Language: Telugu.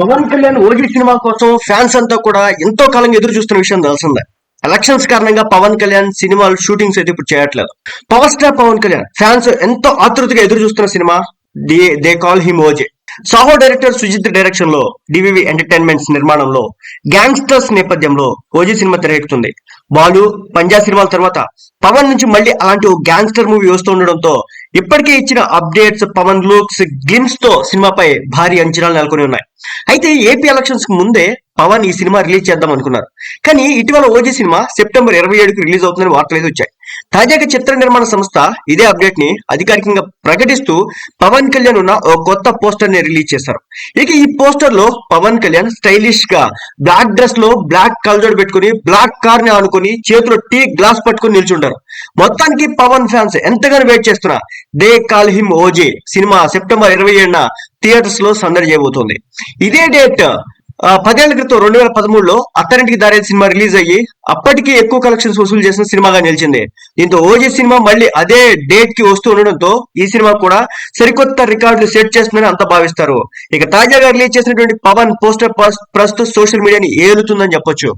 పవన్ కళ్యాణ్ ఓజీ సినిమా కోసం ఫ్యాన్స్ అంతా కూడా ఎంతో కాలంగా ఎదురు చూస్తున్న విషయం తెలిసిందే. ఎలక్షన్స్ కారణంగా పవన్ కళ్యాణ్ సినిమాలు షూటింగ్స్ అయితే ఇప్పుడు చేయట్లేదు. Power star Pawan Kalyan. Fans ఎంతో ఆతృతగా ఎదురు చూస్తున్న cinema they call him OG Saaho director Sujeeth డైరెక్షన్లో డివివి ఎంటర్టైన్మెంట్స్ నిర్మాణంలో గ్యాంగ్స్టర్స్ నేపథ్యంలో ఓజీ సినిమా తెరకెక్కుతుంది. బాలు పంజా సినిమాల తర్వాత పవన్ నుంచి మళ్ళీ అలాంటి ఓ గ్యాంగ్స్టర్ మూవీ వస్తూ ఉండడంతో ఇప్పటికే ఇచ్చిన అప్డేట్స్ పవన్ లుక్స్ గ్లిమ్స్తో సినిమాపై భారీ అంచనాలు నెలకొని ఉన్నాయి. అయితే ఏపీ ఎలక్షన్స్కు ముందే పవన్ ఈ సినిమా రిలీజ్ చేద్దాం అనుకున్నారు. కానీ ఇటీవల ఓజీ సినిమా సెప్టెంబర్ ఇరవై ఏడుకి రిలీజ్ అవుతుందని వార్తలు అయితే వచ్చాయి. తాజాగా చిత్ర నిర్మాణ సంస్థ ఇదే అప్డేట్ని అధికారికంగా ప్రకటిస్తూ పవన్ కళ్యాణ్ ఉన్న ఓ కొత్త పోస్టర్ని రిలీజ్ చేశారు. ఇక ఈ పోస్టర్లో పవన్ కళ్యాణ్ స్టైలిష్గా బ్లాక్ డ్రెస్లో బ్లాక్ కల్జోడ్ పెట్టుకుని బ్లాక్ కార్ని ఆనుకుని చేతిలో టీ గ్లాస్ పట్టుకుని నిల్చుంటారు. మొత్తానికి పవన్ ఫ్యాన్స్ ఎంతగానో వెయిట్ చేస్తున్నా. They call him OG cinema September ఇరవై ఏడున థియేటర్స్లో సందడి చేయబోతోంది. ఇదే డేట్ పదేళ్ళ క్రితం రెండు వేల పదమూడులో అత్తారింటికి దారేది సినిమా రిలీజ్ అయ్యి అప్పటికి ఎక్కువ కలెక్షన్స్ వసూలు చేసిన సినిమాగా నిలిచింది. దీంతో ఓజీ సినిమా మళ్ళీ అదే డేట్కి వస్తూ ఉండడంతో ఈ సినిమా కూడా సరికొత్త రికార్డులు సెట్ చేస్తుందని అంతా భావిస్తారు. ఇక తాజాగా రిలీజ్ చేసినటువంటి పవన్ పోస్టర్ ప్రస్తుతం సోషల్ మీడియాని ఏలుతుందని చెప్పొచ్చు.